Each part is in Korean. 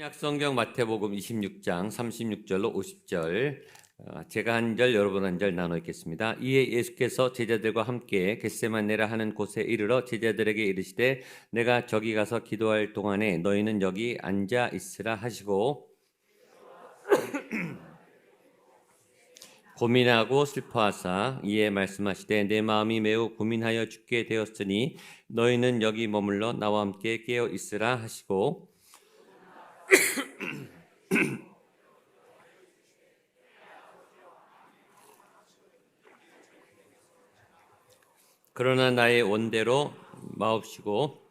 신약성경 마태복음 26장 36절로 50절 어, 제가 한 절 여러분 한 절 나눠 읽겠습니다. 이에 예수께서 제자들과 함께 겟세마네라 하는 곳에 이르러 제자들에게 이르시되 내가 저기 가서 기도할 동안에 너희는 여기 앉아 있으라 하시고 고민하고 슬퍼하사 이에 말씀하시되 내 마음이 매우 고민하여 죽게 되었으니 너희는 여기 머물러 나와 함께 깨어 있으라 하시고 그러나 나의 원대로 마옵시고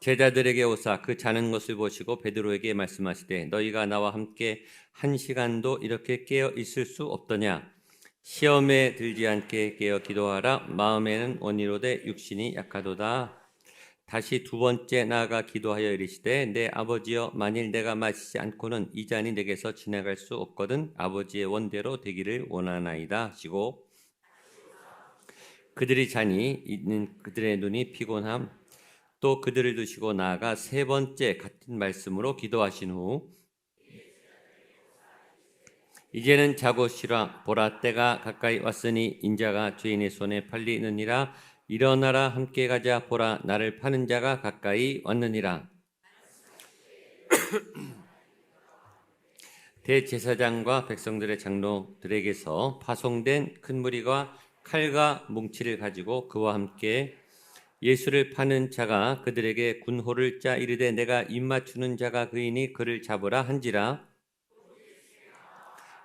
제자들에게 오사 그 자는 것을 보시고 베드로에게 말씀하시되 너희가 나와 함께 한 시간도 이렇게 깨어 있을 수 없더냐? 시험에 들지 않게 깨어 기도하라. 마음에는 원이로되 육신이 약하도다 다시 두 번째 나아가 기도하여 이르시되 내 아버지여 만일 내가 마시지 않고는 이 잔이 내게서 지나갈 수 없거든 아버지의 원대로 되기를 원하나이다. 하시고 그들이 자니 있는 그들의 눈이 피곤함 또 그들을 두시고 나아가 세 번째 같은 말씀으로 기도하신 후 이제는 자고 쉬라. 보라 때가 가까이 왔으니 인자가 죄인의 손에 팔리느니라 일어나라 함께 가자 보라 나를 파는 자가 가까이 왔느니라. 대제사장과 백성들의 장로들에게서 파송된 큰 무리가 칼과 뭉치를 가지고 그와 함께 예수를 파는 자가 그들에게 군호를 짜 이르되 내가 입맞추는 자가 그이니 그를 잡으라 한지라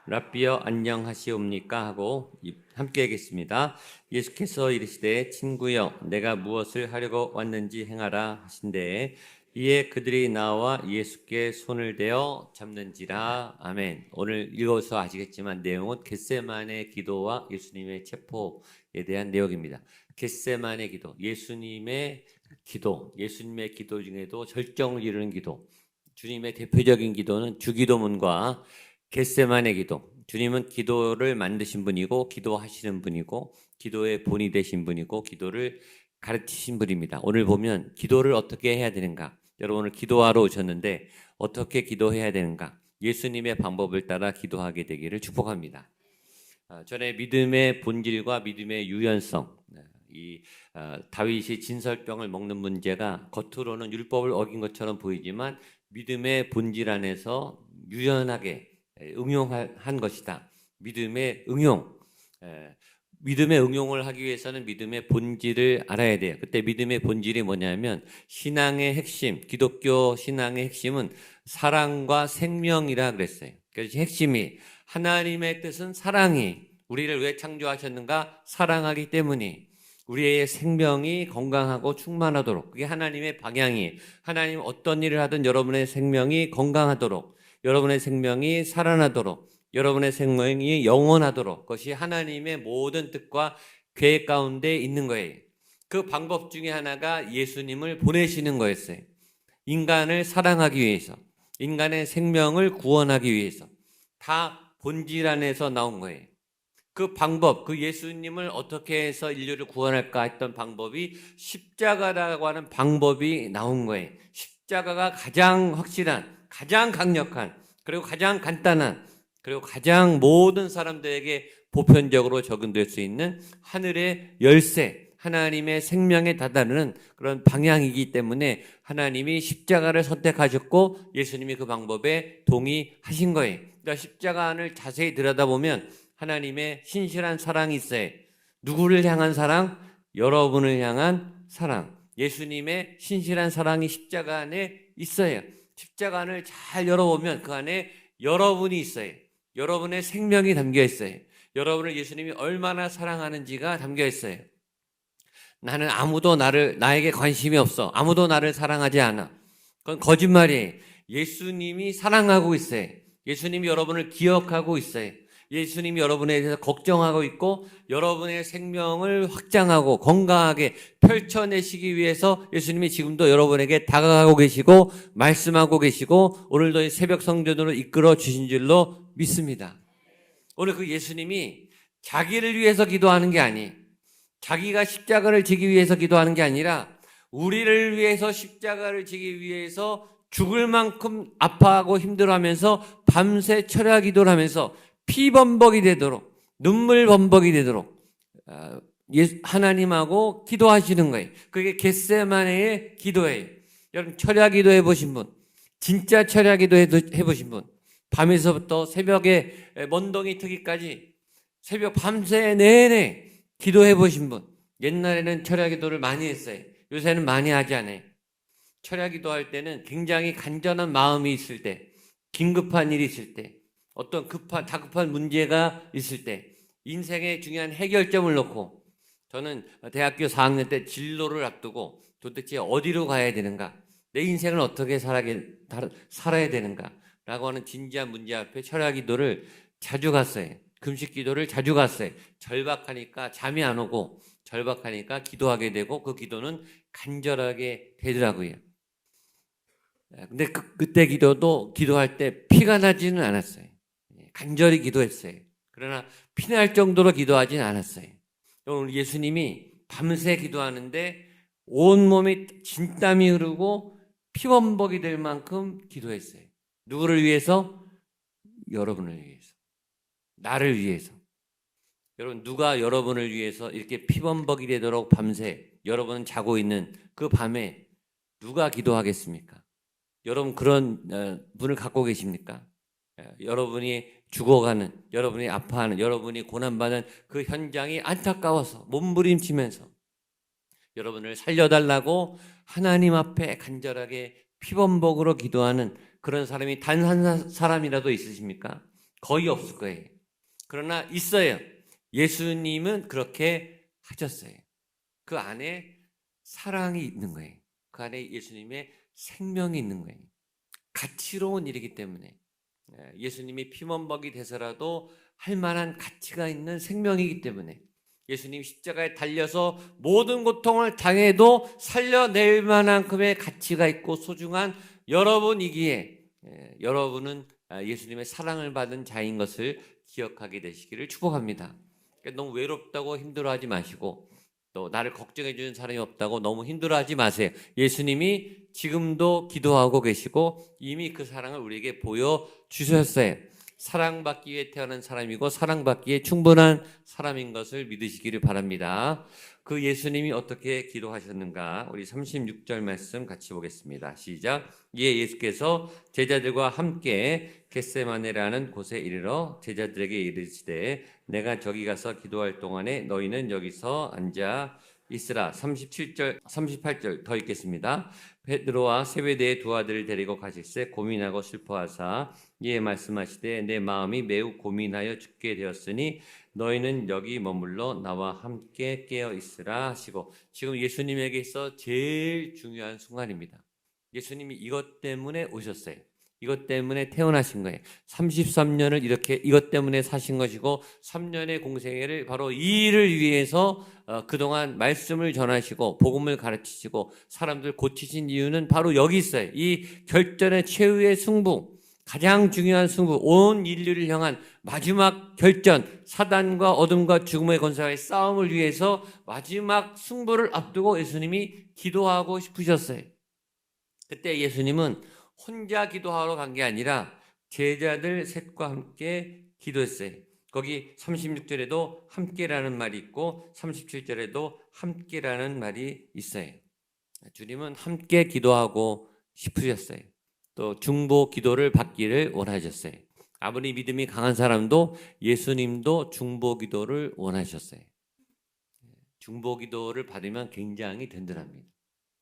랍비여 안녕하시옵니까 하고 함께 하겠습니다. 예수께서 이르시되 친구여 내가 무엇을 하려고 왔는지 행하라 하신데 이에 그들이 나와 예수께 손을 대어 잡는지라 아멘. 오늘 읽어서 아시겠지만 내용은 겟세만의 기도와 예수님의 체포에 대한 내용입니다. 겟세만의 기도, 예수님의 기도, 예수님의 기도 중에도 절정을 이루는 기도. 주님의 대표적인 기도는 주기도문과 겟세만의 기도. 주님은 기도를 만드신 분이고 기도하시는 분이고 기도의 본이 되신 분이고 기도를 가르치신 분입니다. 오늘 보면 기도를 어떻게 해야 되는가? 여러분 오늘 기도하러 오셨는데 어떻게 기도해야 되는가? 예수님의 방법을 따라 기도하게 되기를 축복합니다. 아, 전에 믿음의 본질과 믿음의 유연성, 이 아, 다윗이 진설병을 먹는 문제가 겉으로는 율법을 어긴 것처럼 보이지만 믿음의 본질 안에서 유연하게 응용한 것이다. 믿음의 응용. 믿음의 응용을 하기 위해서는 믿음의 본질을 알아야 돼요. 그때 믿음의 본질이 뭐냐면 신앙의 핵심, 기독교 신앙의 핵심은 사랑과 생명이라 그랬어요. 그래서 핵심이 하나님의 뜻은 사랑이 우리를 왜 창조하셨는가? 사랑하기 때문이 우리의 생명이 건강하고 충만하도록 그게 하나님의 방향이 하나님 어떤 일을 하든 여러분의 생명이 건강하도록 여러분의 생명이 살아나도록 여러분의 생명이 영원하도록 그것이 하나님의 모든 뜻과 계획 가운데 있는 거예요. 그 방법 중에 하나가 예수님을 보내시는 거였어요. 인간을 사랑하기 위해서, 인간의 생명을 구원하기 위해서 다 본질 안에서 나온 거예요. 그 방법, 그 예수님을 어떻게 해서 인류를 구원할까 했던 방법이 십자가라고 하는 방법이 나온 거예요. 십자가가 가장 확실한, 가장 강력한, 그리고 가장 간단한, 그리고 가장 모든 사람들에게 보편적으로 적용될 수 있는 하늘의 열쇠, 하나님의 생명에 다다르는 그런 방향이기 때문에 하나님이 십자가를 선택하셨고 예수님이 그 방법에 동의하신 거예요. 그러니까 십자가 안을 자세히 들여다보면 하나님의 신실한 사랑이 있어요. 누구를 향한 사랑? 여러분을 향한 사랑. 예수님의 신실한 사랑이 십자가 안에 있어요. 십자가 안을 잘 열어보면 그 안에 여러분이 있어요. 여러분의 생명이 담겨 있어요. 여러분을 예수님이 얼마나 사랑하는지가 담겨 있어요. 나는 아무도 나를, 나에게 관심이 없어. 아무도 나를 사랑하지 않아. 그건 거짓말이에요. 예수님이 사랑하고 있어요. 예수님이 여러분을 기억하고 있어요. 예수님이 여러분에 대해서 걱정하고 있고 여러분의 생명을 확장하고 건강하게 펼쳐내시기 위해서 예수님이 지금도 여러분에게 다가가고 계시고 말씀하고 계시고 오늘도 새벽 성전으로 이끌어 주신 줄로 믿습니다. 오늘 그 예수님이 자기를 위해서 기도하는 게 아니 자기가 십자가를 지기 위해서 기도하는 게 아니라 우리를 위해서 십자가를 지기 위해서 죽을 만큼 아파하고 힘들어하면서 밤새 철야 기도를 하면서 피범벅이 되도록 눈물 범벅이 되도록 아, 예- 하나님하고 기도하시는 거예요. 그게 겟세마네의 기도예요. 여러분 철야 기도해 보신 분, 진짜 철야 기도 해 보신 분, 밤에서부터 새벽에 먼동이 트기까지 새벽 밤새 내내 기도해 보신 분, 옛날에는 철야 기도를 많이 했어요. 요새는 많이 하지 않아요. 철야 기도할 때는 굉장히 간절한 마음이 있을 때, 긴급한 일이 있을 때, 어떤 급한, 다급한 문제가 있을 때, 인생의 중요한 해결점을 놓고, 저는 대학교 4학년 때 진로를 앞두고 도대체 어디로 가야 되는가, 내 인생을 어떻게 살아게, 살아야 되는가, 라고 하는 진지한 문제 앞에 철야 기도를 자주 갔어요. 금식 기도를 자주 갔어요. 절박하니까 잠이 안 오고, 절박하니까 기도하게 되고, 그 기도는 간절하게 되더라고요. 근데 그, 그때 기도도 기도할 때 피가 나지는 않았어요. 간절히 기도했어요. 그러나 피날 정도로 기도하지는 않았어요. 오늘 예수님이 밤새 기도하는데 온몸이 진땀이 흐르고 피범벅이 될 만큼 기도했어요. 누구를 위해서? 여러분을 위해서. 나를 위해서. 여러분, 누가 여러분을 위해서 이렇게 피범벅이 되도록 밤새 여러분은 자고 있는 그 밤에 누가 기도하겠습니까? 여러분 그런 어, 분을 갖고 계십니까? 여러분이 죽어가는, 여러분이 아파하는, 여러분이 고난받는 그 현장이 안타까워서 몸부림치면서 여러분을 살려달라고 하나님 앞에 간절하게 피범벅으로 기도하는 그런 사람이 단 한 사람이라도 있으십니까? 거의 없을 거예요. 그러나 있어요. 예수님은 그렇게 하셨어요. 그 안에 사랑이 있는 거예요. 그 안에 예수님의 생명이 있는 거예요. 가치로운 일이기 때문에 예수님이 피먼벅이 돼서라도 할 만한 가치가 있는 생명이기 때문에 예수님이 십자가에 달려서 모든 고통을 당해도 살려낼 만한큼의 가치가 있고 소중한 여러분이기에 여러분은 예수님의 사랑을 받은 자인 것을 기억하게 되시기를 축복합니다. 그러니까 너무 외롭다고 힘들어하지 마시고 또 나를 걱정해 주는 사람이 없다고 너무 힘들어하지 마세요. 예수님이 지금도 기도하고 계시고 이미 그 사랑을 우리에게 보여 주셨어요. 사랑받기 위해 태어난 사람이고 사랑받기에 충분한 사람인 것을 믿으시기를 바랍니다. 그 예수님이 어떻게 기도하셨는가? 우리 36절 말씀 같이 보겠습니다. 시작. 예, 예수께서 제자들과 함께 겟세마네라는 곳에 이르러 제자들에게 이르시되 내가 저기 가서 기도할 동안에 너희는 여기서 앉아 있으라. 37절, 38절 더 읽겠습니다. 베드로와 세베대의 두 아들을 데리고 가실새 고민하고 슬퍼하사 이에 말씀하시되 내 마음이 매우 고민하여 죽게 되었으니 너희는 여기 머물러 나와 함께 깨어 있으라 하시고 지금 예수님에게 있어 제일 중요한 순간입니다. 예수님이 이것 때문에 오셨어요. 이것 때문에 태어나신 거예요. 33년을 이렇게 이것 때문에 사신 것이고 3년의 공생애를 바로 이 일을 위해서 어, 그동안 말씀을 전하시고 복음을 가르치시고 사람들 고치신 이유는 바로 여기 있어요. 이 결전의 최후의 승부, 가장 중요한 승부, 온 인류를 향한 마지막 결전, 사단과 어둠과 죽음의 권세와의 싸움을 위해서 마지막 승부를 앞두고 예수님이 기도하고 싶으셨어요. 그때 예수님은 혼자 기도하러 간 게 아니라 제자들 셋과 함께 기도했어요. 거기 36절에도 함께라는 말이 있고 37절에도 함께라는 말이 있어요. 주님은 함께 기도하고 싶으셨어요. 또 중보 기도를 받기를 원하셨어요. 아무리 믿음이 강한 사람도 예수님도 중보 기도를 원하셨어요. 중보 기도를 받으면 굉장히 든든합니다.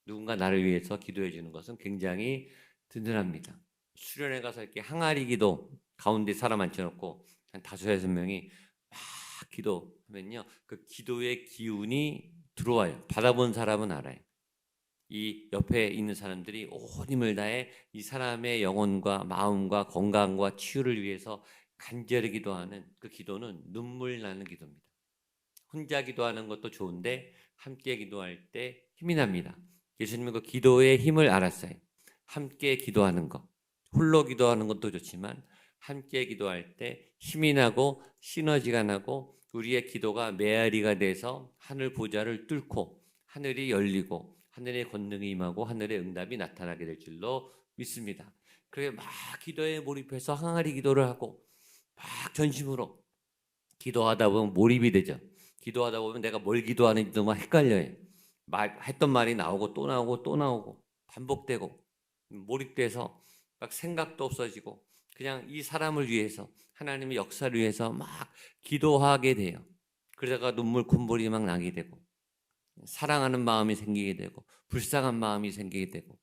누군가 나를 위해서 기도해 주는 것은 굉장히 든든합니다. 수련회 가서 이렇게 항아리 기도 가운데 사람 앉혀놓고 한 다섯 여섯 명이 막 기도하면요, 그 기도의 기운이 들어와요. 받아본 사람은 알아요. 이 옆에 있는 사람들이 온 힘을 다해 이 사람의 영혼과 마음과 건강과 치유를 위해서 간절히 기도하는 그 기도는 눈물 나는 기도입니다. 혼자 기도하는 것도 좋은데 함께 기도할 때 힘이 납니다. 예수님은 그 기도의 힘을 알았어요. 함께 기도하는 것. 홀로 기도하는 것도 좋지만 함께 기도할 때 힘이 나고 시너지가 나고 우리의 기도가 메아리가 돼서 하늘 보좌를 뚫고 하늘이 열리고 하늘의 권능이 임하고 하늘의 응답이 나타나게 될 줄로 믿습니다. 그래 막 기도에 몰입해서 항아리 기도를 하고 막 전심으로 기도하다 보면 몰입이 되죠. 기도하다 보면 내가 뭘 기도하는지도 막 헷갈려요. 말 했던 말이 나오고 또 나오고 또 나오고 반복되고 몰입돼서 막 생각도 없어지고 그냥 이 사람을 위해서 하나님의 역사를 위해서 막 기도하게 돼요. 그러다가 눈물 콧물이 막 나게 되고 사랑하는 마음이 생기게 되고 불쌍한 마음이 생기게 되고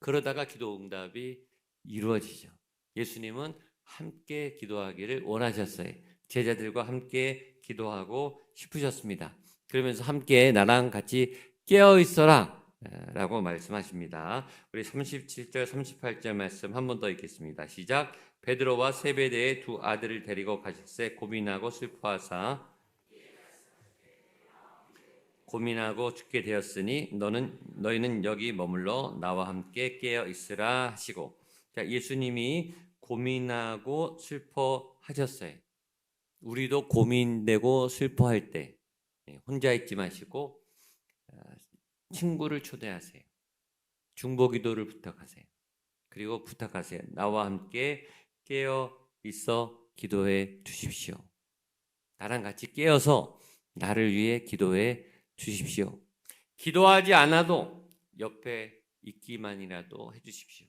그러다가 기도 응답이 이루어지죠. 예수님은 함께 기도하기를 원하셨어요. 제자들과 함께 기도하고 싶으셨습니다. 그러면서 함께 나랑 같이 깨어 있어라 라고 말씀하십니다. 우리 37절 38절 말씀 한 번 더 읽겠습니다. 시작. 베드로와 세베대의 두 아들을 데리고 가실새 고민하고 슬퍼하사 고민하고 죽게 되었으니 너는 너희는 여기 머물러 나와 함께 깨어 있으라 하시고 자, 예수님이 고민하고 슬퍼하셨어요. 우리도 고민되고 슬퍼할 때 예, 혼자 있지 마시고 아, 친구를 초대하세요. 중보 기도를 부탁하세요. 그리고 부탁하세요. 나와 함께 깨어 있어 기도해 주십시오. 나랑 같이 깨어서 나를 위해 기도해 주십시오. 기도하지 않아도 옆에 있기만이라도 해 주십시오.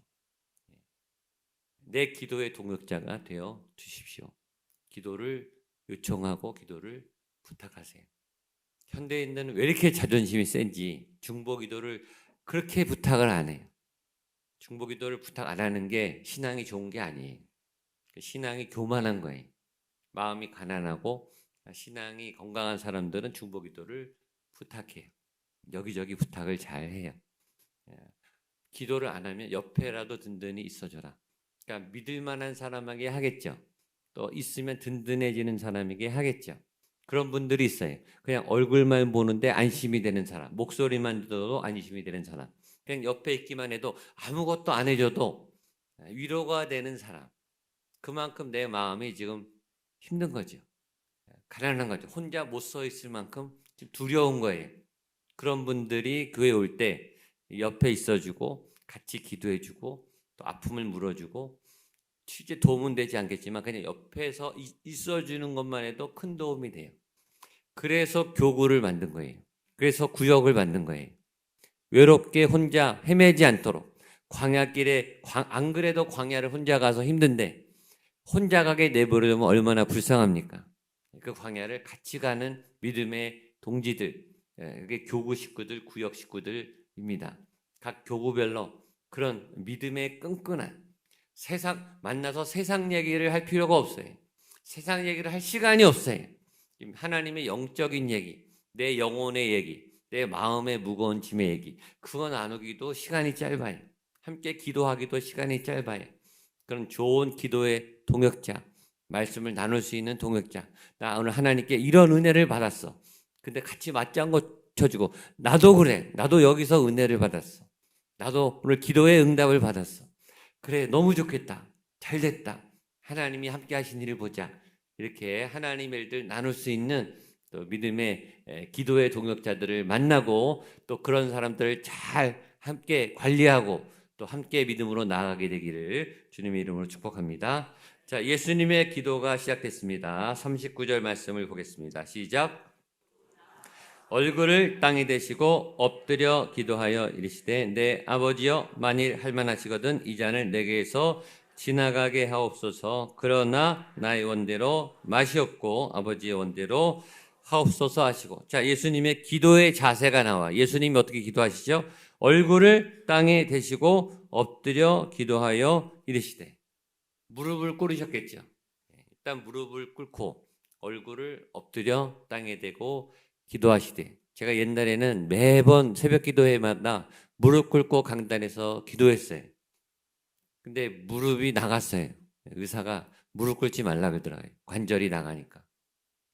내 기도의 동역자가 되어 주십시오. 기도를 요청하고 기도를 부탁하세요. 현대인들은 왜 이렇게 자존심이 센지 중보 기도를 그렇게 부탁을 안 해요. 중보 기도를 부탁 안 하는 게 신앙이 좋은 게 아니에요. 신앙이 교만한 거예요. 마음이 가난하고 신앙이 건강한 사람들은 중보 기도를 부탁해요. 여기저기 부탁을 잘 해요. 기도를 안 하면 옆에라도 든든히 있어줘라. 그러니까 믿을 만한 사람에게 하겠죠. 또 있으면 든든해지는 사람에게 하겠죠. 그런 분들이 있어요. 그냥 얼굴만 보는데 안심이 되는 사람, 목소리만 들어도 안심이 되는 사람. 그냥 옆에 있기만 해도 아무것도 안 해줘도 위로가 되는 사람. 그만큼 내 마음이 지금 힘든 거죠. 가난한 거죠. 혼자 못 서 있을 만큼 두려운 거예요. 그런 분들이 교회 올 때 옆에 있어주고 같이 기도해주고 또 아픔을 물어주고 실제 도움은 되지 않겠지만 그냥 옆에서 있어주는 것만 해도 큰 도움이 돼요. 그래서 교구를 만든 거예요. 그래서 구역을 만든 거예요. 외롭게 혼자 헤매지 않도록 광야길에 안 그래도 광야를 혼자 가서 힘든데 혼자 가게 내버려두면 얼마나 불쌍합니까? 그 광야를 같이 가는 믿음의 동지들, 예, 그게 교구 식구들, 구역 식구들입니다. 각 교구별로 그런 믿음의 끈끈한 세상 만나서 세상 얘기를 할 필요가 없어요. 세상 얘기를 할 시간이 없어요. 하나님의 영적인 얘기, 내 영혼의 얘기, 내 마음의 무거운 짐의 얘기, 그거 나누기도 시간이 짧아요. 함께 기도하기도 시간이 짧아요. 그런 좋은 기도의 동역자, 말씀을 나눌 수 있는 동역자. 나 오늘 하나님께 이런 은혜를 받았어. 근데 같이 맞장구 쳐주고, 나도 그래. 나도 여기서 은혜를 받았어. 나도 오늘 기도의 응답을 받았어. 그래, 너무 좋겠다. 잘 됐다. 하나님이 함께 하신 일을 보자. 이렇게 하나님의 일들 나눌 수 있는 또 믿음의 기도의 동역자들을 만나고 또 그런 사람들을 잘 함께 관리하고 또 함께 믿음으로 나아가게 되기를 주님의 이름으로 축복합니다. 자, 예수님의 기도가 시작됐습니다. 39절 말씀을 보겠습니다. 시작. 얼굴을 땅에 대시고 엎드려 기도하여 이르시되 내 아버지여 만일 할만하시거든 이 잔을 내게서 지나가게 하옵소서 그러나 나의 원대로 마시옵고 아버지의 원대로 하옵소서 하시고 자 예수님의 기도의 자세가 나와 예수님이 어떻게 기도하시죠? 얼굴을 땅에 대시고 엎드려 기도하여 이르시되 무릎을 꿇으셨겠죠. 일단 무릎을 꿇고 얼굴을 엎드려 땅에 대고 기도하시되 제가 옛날에는 매번 새벽 기도회마다 무릎 꿇고 강단에서 기도했어요. 근데 무릎이 나갔어요. 의사가 무릎 꿇지 말라 그러더라고요. 관절이 나가니까.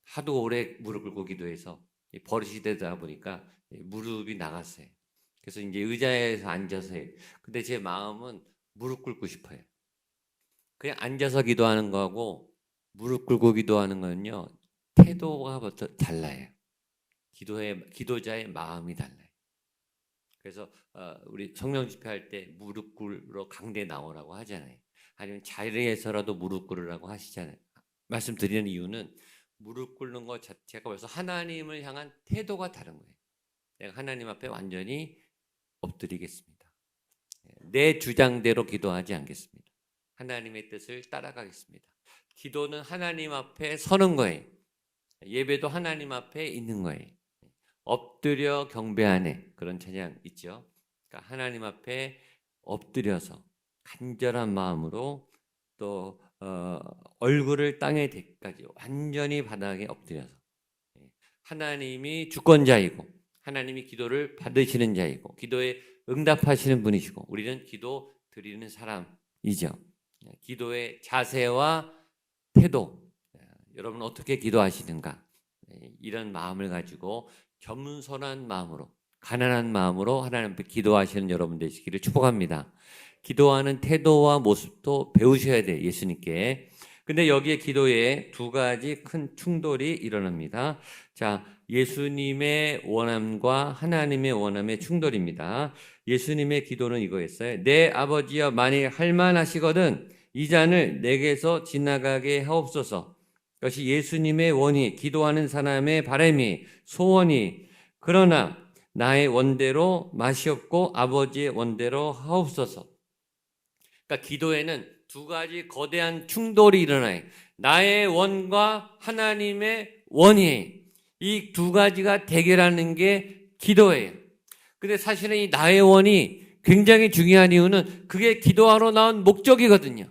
하도 오래 무릎 꿇고 기도해서 버릇이 되다 보니까 무릎이 나갔어요. 그래서 이제 의자에서 앉아서 해요. 근데 제 마음은 무릎 꿇고 싶어요. 그냥 앉아서 기도하는 거하고 무릎 꿇고 기도하는 거는요, 태도가 달라요. 기도의, 기도자의 마음이 달라요. 그래서 어, 우리 성령 집회할 때 무릎 꿇으러 강대 나오라고 하잖아요. 아니면 자리에서라도 무릎 꿇으라고 하시잖아요. 말씀드리는 이유는 무릎 꿇는 것 자체가 벌써 하나님을 향한 태도가 다른 거예요. 내가 하나님 앞에 완전히 엎드리겠습니다. 내 주장대로 기도하지 않겠습니다. 하나님의 뜻을 따라가겠습니다. 기도는 하나님 앞에 서는 거예요. 예배도 하나님 앞에 있는 거예요. 엎드려 경배하네. 그런 찬양 있죠. 그러니까 하나님 앞에 엎드려서 간절한 마음으로 또 어, 얼굴을 땅에 대까지 완전히 바닥에 엎드려서. 예, 하나님이 주권자이고 하나님이 기도를 받으시는 자이고 기도에 응답하시는 분이시고 우리는 기도 드리는 사람이죠. 예, 기도의 자세와 태도. 예, 여러분 어떻게 기도하시는가 이런 마음을 가지고 겸손한 마음으로 가난한 마음으로 하나님 앞에 기도하시는 여러분 되시기를 축복합니다. 기도하는 태도와 모습도 배우셔야 돼 예수님께. 근데 여기에 기도에 두 가지 큰 충돌이 일어납니다. 자, 예수님의 원함과 하나님의 원함의 충돌입니다. 예수님의 기도는 이거였어요. 내 아버지여 만일 할만하시거든 이 잔을 내게서 지나가게 하옵소서. 그것이 예수님의 원이 기도하는 사람의 바람이 소원이 그러나 나의 원대로 마시옵고 아버지의 원대로 하옵소서. 그러니까 기도에는 두 가지 거대한 충돌이 일어나요. 나의 원과 하나님의 원이 이 두 가지가 대결하는 게 기도예요. 근데 사실은 이 나의 원이 굉장히 중요한 이유는 그게 기도하러 나온 목적이거든요.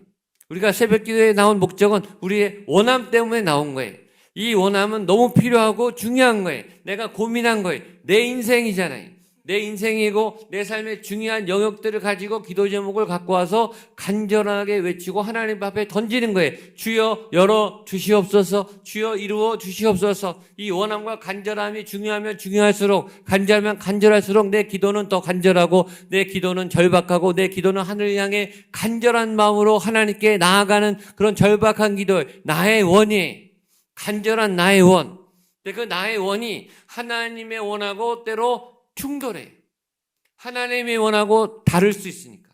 우리가 새벽 기도에 나온 목적은 우리의 원함 때문에 나온 거예요. 이 원함은 너무 필요하고 중요한 거예요. 내가 고민한 거예요. 내 인생이잖아요. 내 인생이고 내 삶의 중요한 영역들을 가지고 기도 제목을 갖고 와서 간절하게 외치고 하나님 앞에 던지는 거예요. 주여 열어 주시옵소서, 주여 이루어 주시옵소서. 이 원함과 간절함이 중요하면 중요할수록 간절하면 간절할수록 내 기도는 더 간절하고 내 기도는 절박하고 내 기도는 하늘 향해 간절한 마음으로 하나님께 나아가는 그런 절박한 기도, 나의 원이 간절한 나의 원. 그 나의 원이 하나님의 원하고 때로 충돌해. 하나님이 원하고 다를 수 있으니까.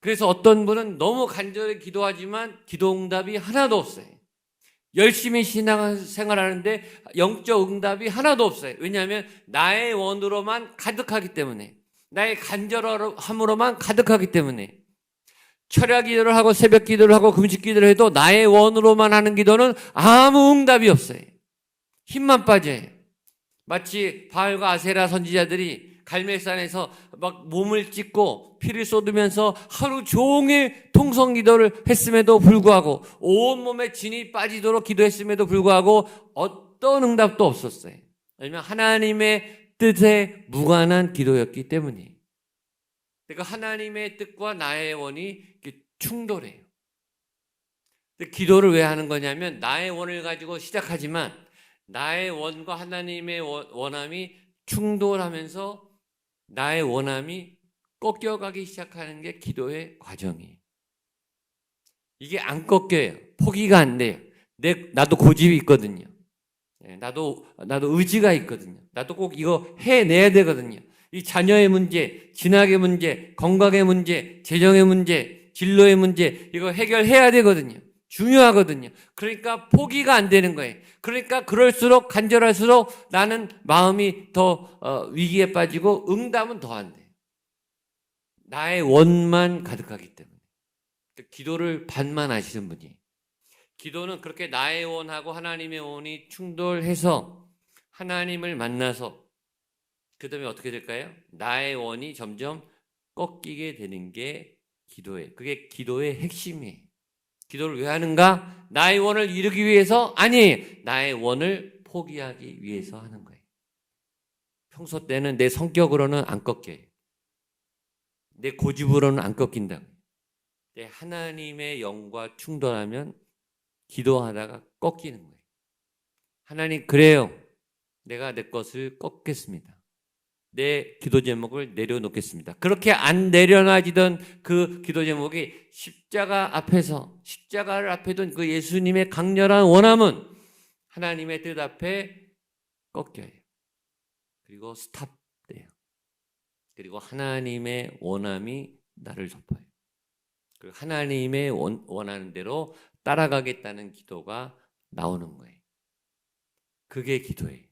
그래서 어떤 분은 너무 간절히 기도하지만 기도 응답이 하나도 없어요. 열심히 신앙 생활하는데 영적 응답이 하나도 없어요. 왜냐하면 나의 원으로만 가득하기 때문에. 나의 간절함으로만 가득하기 때문에. 철야 기도를 하고 새벽 기도를 하고 금식 기도를 해도 나의 원으로만 하는 기도는 아무 응답이 없어요. 힘만 빠져요. 마치 바알과 아세라 선지자들이 갈멜산에서 막 몸을 찢고 피를 쏟으면서 하루 종일 통성 기도를 했음에도 불구하고 온몸에 진이 빠지도록 기도했음에도 불구하고 어떤 응답도 없었어요. 왜냐면 하나님의 뜻에 무관한 기도였기 때문이에요. 그러니까 하나님의 뜻과 나의 원이 충돌해요. 기도를 왜 하는 거냐면 나의 원을 가지고 시작하지만 나의 원과 하나님의 원함이 충돌하면서 나의 원함이 꺾여가기 시작하는 게 기도의 과정이에요. 이게 안 꺾여요. 포기가 안 돼요. 내, 나도 고집이 있거든요. 예, 나도, 나도 의지가 있거든요. 나도 꼭 이거 해내야 되거든요. 이 자녀의 문제, 진학의 문제, 건강의 문제, 재정의 문제, 진로의 문제, 이거 해결해야 되거든요. 중요하거든요. 그러니까 포기가 안 되는 거예요. 그러니까 그럴수록 간절할수록 나는 마음이 더 어, 위기에 빠지고 응답은 더 안 돼. 나의 원만 가득하기 때문에. 기도를 반만 하시는 분이. 기도는 그렇게 나의 원하고 하나님의 원이 충돌해서 하나님을 만나서 그 다음에 어떻게 될까요? 나의 원이 점점 꺾이게 되는 게 기도예요. 그게 기도의 핵심이에요. 기도를 왜 하는가? 나의 원을 이루기 위해서? 아니, 나의 원을 포기하기 위해서 하는 거예요. 평소 때는 내 성격으로는 안 꺾여요. 내 고집으로는 안 꺾인다. 내 하나님의 영과 충돌하면 기도하다가 꺾이는 거예요. 하나님, 그래요. 내가 내 것을 꺾겠습니다. 내 기도 제목을 내려놓겠습니다. 그렇게 안 내려놔지던 그 기도 제목이 십자가 앞에서 십자가를 앞에 둔 그 예수님의 강렬한 원함은 하나님의 뜻 앞에 꺾여요. 그리고 스탑돼요. 그리고 하나님의 원함이 나를 덮어요. 그리고 하나님의 원, 원하는 대로 따라가겠다는 기도가 나오는 거예요. 그게 기도예요.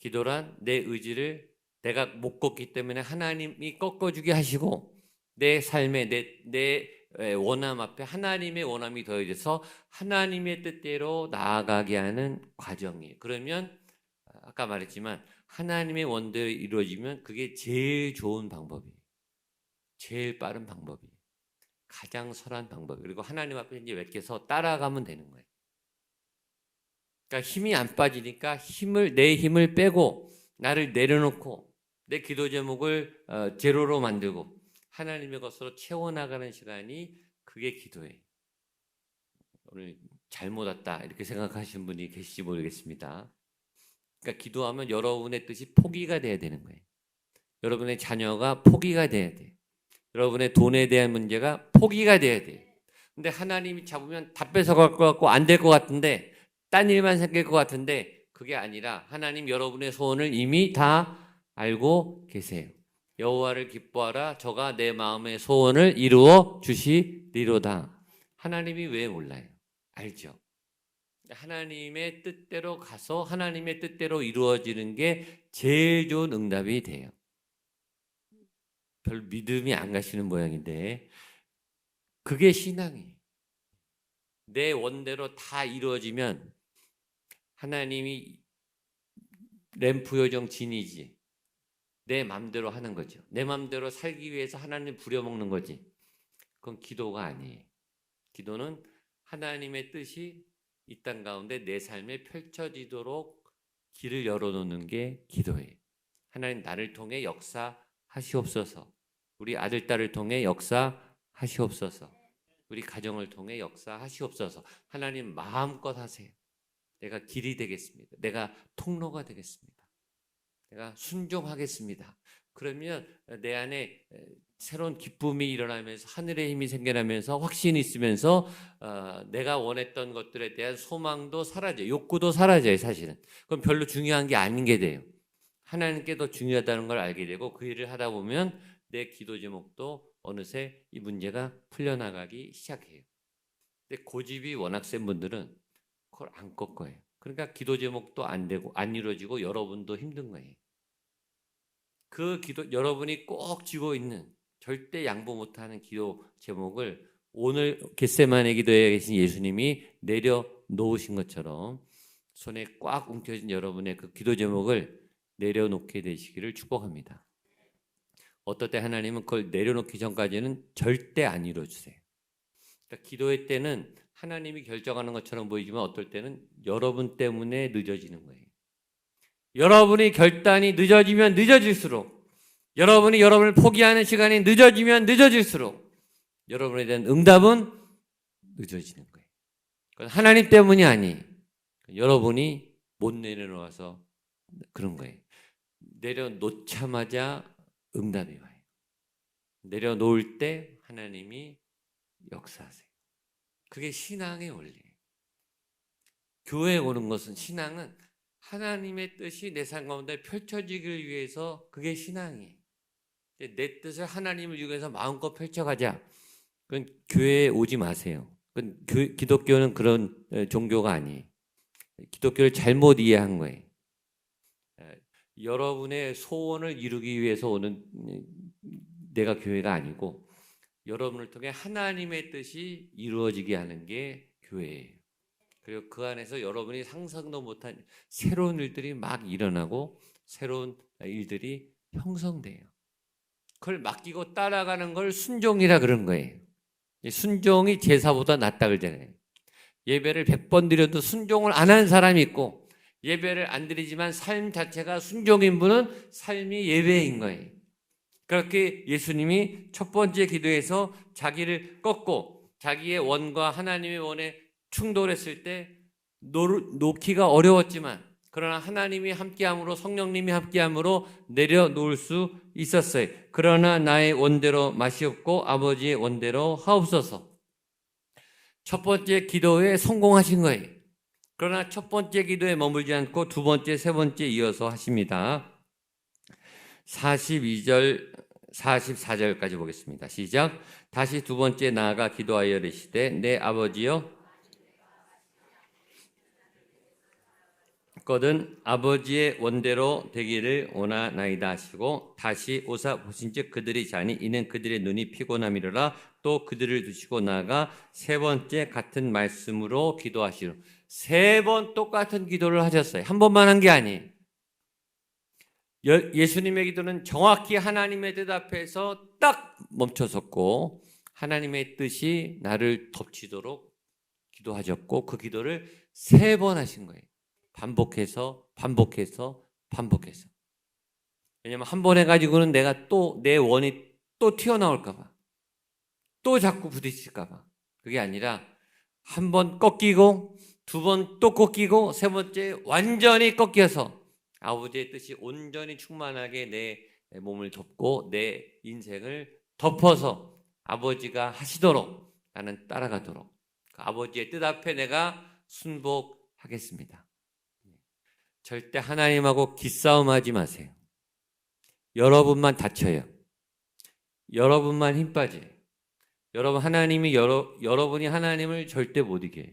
기도란 내 의지를 내가 못 걷기 때문에 하나님이 꺾어주게 하시고 내 삶에 내, 내 원함 앞에 하나님의 원함이 더해져서 하나님의 뜻대로 나아가게 하는 과정이에요. 그러면 아까 말했지만 하나님의 원대로 이루어지면 그게 제일 좋은 방법이에요. 제일 빠른 방법이에요. 가장 선한 방법. 그리고 하나님 앞에 이제 맡겨서 따라가면 되는 거예요. 그러니까 힘이 안 빠지니까 힘을 내 힘을 빼고 나를 내려놓고 내 기도 제목을 어, 제로로 만들고 하나님의 것으로 채워나가는 시간이 그게 기도예요. 오늘 잘못 왔다 이렇게 생각하시는 분이 계실지 모르겠습니다. 그러니까 기도하면 여러분의 뜻이 포기가 돼야 되는 거예요. 여러분의 자녀가 포기가 돼야 돼. 여러분의 돈에 대한 문제가 포기가 돼야 돼. 근데 하나님이 잡으면 다 뺏어갈 것 같고 안 될 것 같은데 딴 일만 생길 것 같은데 그게 아니라 하나님 여러분의 소원을 이미 다 알고 계세요. 여호와를 기뻐하라 저가 내 마음의 소원을 이루어 주시리로다. 하나님이 왜 몰라요? 알죠. 하나님의 뜻대로 가서 하나님의 뜻대로 이루어지는 게 제일 좋은 응답이 돼요. 별 믿음이 안 가시는 모양인데 그게 신앙이에요. 내 원대로 다 이루어지면 하나님이 램프 요정 진이지. 내 맘대로 하는 거죠. 내 맘대로 살기 위해서 하나님 부려먹는 거지. 그건 기도가 아니에요. 기도는 하나님의 뜻이 이 땅 가운데 내 삶에 펼쳐지도록 길을 열어놓는 게 기도예요. 하나님 나를 통해 역사하시옵소서. 우리 아들, 딸을 통해 역사하시옵소서. 우리 가정을 통해 역사하시옵소서. 하나님 마음껏 하세요. 내가 길이 되겠습니다. 내가 통로가 되겠습니다. 내가 순종하겠습니다. 그러면 내 안에 새로운 기쁨이 일어나면서 하늘의 힘이 생겨나면서 확신이 있으면서 어, 내가 원했던 것들에 대한 소망도 사라져요. 욕구도 사라져요, 사실은. 그럼 별로 중요한 게 아닌 게 돼요. 하나님께 더 중요하다는 걸 알게 되고 그 일을 하다 보면 내 기도 제목도 어느새 이 문제가 풀려나가기 시작해요. 근데 고집이 워낙 센 분들은 그걸 안 꺾어요. 그러니까 기도 제목도 안 되고 안 이루어지고 여러분도 힘든 거예요. 그 기도 여러분이 꼭 쥐고 있는 절대 양보 못하는 기도 제목을 오늘 겟세만의 기도에 계신 예수님이 내려 놓으신 것처럼 손에 꽉 움켜진 여러분의 그 기도 제목을 내려놓게 되시기를 축복합니다. 어떨 때 하나님은 그걸 내려놓기 전까지는 절대 안 이루어주세요. 그러니까 기도의 때는 하나님이 결정하는 것처럼 보이지만 어떨 때는 여러분 때문에 늦어지는 거예요. 여러분이 결단이 늦어지면 늦어질수록 여러분이 여러분을 포기하는 시간이 늦어지면 늦어질수록 여러분에 대한 응답은 늦어지는 거예요. 그건 하나님 때문이 아니. 여러분이 못 내려놓아서 그런 거예요. 내려놓자마자 응답이 와요. 내려놓을 때 하나님이 역사하세요. 그게 신앙의 원리예요. 교회에 오는 것은 신앙은 하나님의 뜻이 내 삶 가운데 펼쳐지길 위해서 그게 신앙이에요. 내 뜻을 하나님을 위해서 마음껏 펼쳐가자. 그건 교회에 오지 마세요. 그건 교, 기독교는 그런 종교가 아니에요. 기독교를 잘못 이해한 거예요. 여러분의 소원을 이루기 위해서 오는 내가 교회가 아니고 여러분을 통해 하나님의 뜻이 이루어지게 하는 게 교회예요. 그리고 그 안에서 여러분이 상상도 못한 새로운 일들이 막 일어나고 새로운 일들이 형성돼요. 그걸 맡기고 따라가는 걸 순종이라 그런 거예요. 순종이 제사보다 낫다 그러잖아요. 예배를 100번 드려도 순종을 안 한 사람이 있고 예배를 안 드리지만 삶 자체가 순종인 분은 삶이 예배인 거예요. 그렇게 예수님이 첫 번째 기도에서 자기를 꺾고 자기의 원과 하나님의 원에 충돌했을 때 놓기가 어려웠지만 그러나 하나님이 함께함으로 성령님이 함께함으로 내려놓을 수 있었어요. 그러나 나의 원대로 마시옵고 아버지의 원대로 하옵소서. 첫 번째 기도에 성공하신 거예요. 그러나 첫 번째 기도에 머물지 않고 두 번째, 세 번째 이어서 하십니다. 42절 44절까지 보겠습니다. 시작. 다시 두 번째 나아가 기도하여 이르시되 내 아버지여 거든 아버지의 원대로 되기를 원하나이다 하시고 다시 오사 보신즉 그들이 자니 이는 그들의 눈이 피곤함이로라 또 그들을 두시고 나아가 세 번째 같은 말씀으로 기도하시로 세 번 똑같은 기도를 하셨어요. 한 번만 한 게 아니에요. 여- 예수님의 기도는 정확히 하나님의 뜻 앞에서 딱 멈춰섰고 하나님의 뜻이 나를 덮치도록 기도하셨고 그 기도를 세 번 하신 거예요. 반복해서 반복해서 반복해서. 왜냐면 한 번 해가지고는 내가 또 내 원이 또 튀어나올까봐 또 자꾸 부딪힐까봐 그게 아니라 한 번 꺾이고 두 번 또 꺾이고 세 번째 완전히 꺾여서 아버지의 뜻이 온전히 충만하게 내 몸을 덮고 내 인생을 덮어서 아버지가 하시도록 나는 따라가도록 그 아버지의 뜻 앞에 내가 순복하겠습니다. 절대 하나님하고 기싸움하지 마세요. 여러분만 다쳐요. 여러분만 힘 빠져요. 여러분 하나님이 여러, 여러분이 하나님을 절대 못 이겨요.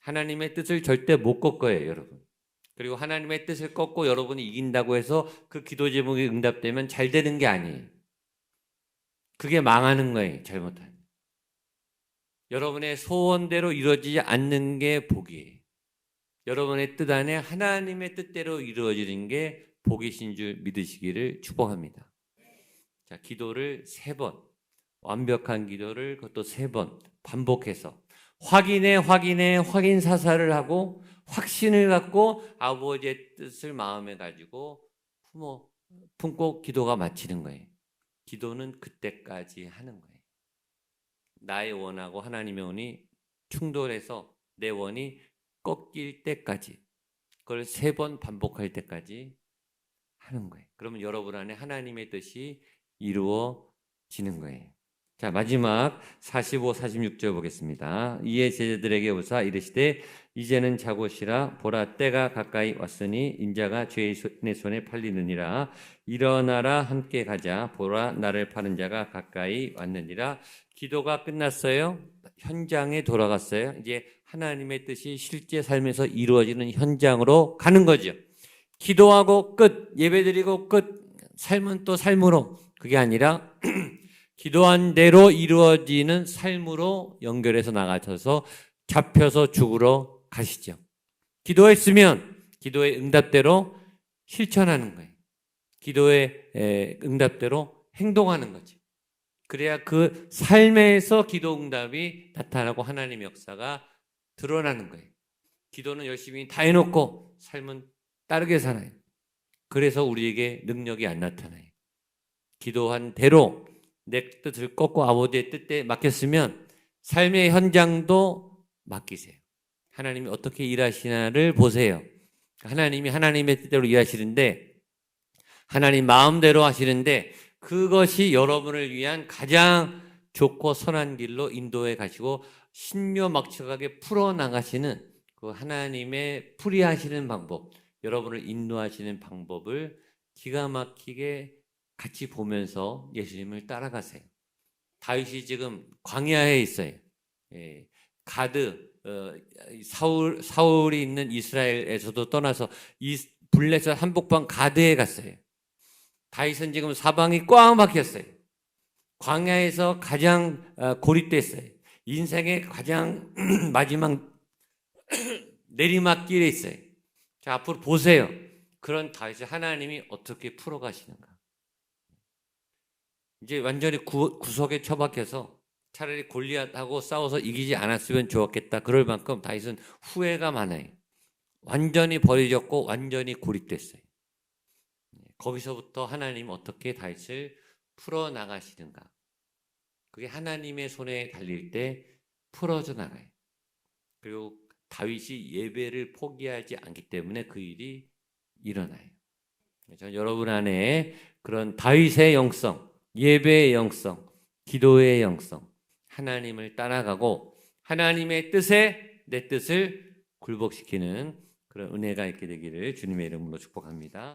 하나님의 뜻을 절대 못 꺾어요, 여러분. 그리고 하나님의 뜻을 꺾고 여러분이 이긴다고 해서 그 기도 제목이 응답되면 잘 되는 게 아니에요. 그게 망하는 거예요, 잘못하면. 여러분의 소원대로 이루어지지 않는 게 복이에요. 여러분의 뜻 안에 하나님의 뜻대로 이루어지는 게 복이신 줄 믿으시기를 축복합니다. 자, 기도를 세 번, 완벽한 기도를 그것도 세 번 반복해서 확인해, 확인해, 확인 사살을 하고 확신을 갖고 아버지의 뜻을 마음에 가지고 품어, 품고 기도가 마치는 거예요. 기도는 그때까지 하는 거예요. 나의 원하고 하나님의 원이 충돌해서 내 원이 꺾일 때까지 그걸 세 번 반복할 때까지 하는 거예요. 그러면 여러분 안에 하나님의 뜻이 이루어지는 거예요. 자, 마지막 45, 46절 보겠습니다. 이에 제자들에게 오사 이르시되 이제는 자고시라 보라 때가 가까이 왔으니 인자가 죄인의 손에 팔리느니라 일어나라 함께 가자 보라 나를 파는 자가 가까이 왔느니라 기도가 끝났어요. 현장에 돌아갔어요. 이제 하나님의 뜻이 실제 삶에서 이루어지는 현장으로 가는 거죠. 기도하고 끝, 예배드리고 끝, 삶은 또 삶으로. 그게 아니라 기도한 대로 이루어지는 삶으로 연결해서 나가셔서 잡혀서 죽으러 가시죠. 기도했으면 기도의 응답대로 실천하는 거예요. 기도의 에, 응답대로 행동하는 거지. 그래야 그 삶에서 기도 응답이 나타나고 하나님의 역사가 드러나는 거예요. 기도는 열심히 다 해놓고 삶은 따르게 살아요. 그래서 우리에게 능력이 안 나타나요. 기도한 대로 내 뜻을 꺾고 아버지의 뜻에 맡겼으면 삶의 현장도 맡기세요. 하나님이 어떻게 일하시나를 보세요. 하나님이 하나님의 뜻대로 일하시는데 하나님 마음대로 하시는데 그것이 여러분을 위한 가장 좋고 선한 길로 인도해 가시고 신묘막측하게 풀어 나가시는 그 하나님의 풀이하시는 방법, 여러분을 인도하시는 방법을 기가 막히게 같이 보면서 예수님을 따라가세요. 다윗이 지금 광야에 있어요. 예, 가드 어, 사울 사울이 있는 이스라엘에서도 떠나서 이 블레셋 한복방 가드에 갔어요. 다윗은 지금 사방이 꽉 막혔어요. 광야에서 가장 어, 고립됐어요. 인생의 가장 마지막 내리막길에 있어요. 자, 앞으로 보세요. 그런 다윗을 하나님이 어떻게 풀어가시는가. 이제 완전히 구, 구석에 처박혀서 차라리 골리앗하고 싸워서 이기지 않았으면 좋았겠다. 그럴 만큼 다윗은 후회가 많아요. 완전히 버려졌고 완전히 고립됐어요. 거기서부터 하나님 어떻게 다윗을 풀어 나가시는가. 그게 하나님의 손에 달릴 때 풀어져 나가요. 그리고 다윗이 예배를 포기하지 않기 때문에 그 일이 일어나요. 저는 여러분 안에 그런 다윗의 영성, 예배의 영성, 기도의 영성, 하나님을 따라가고 하나님의 뜻에 내 뜻을 굴복시키는 그런 은혜가 있게 되기를 주님의 이름으로 축복합니다.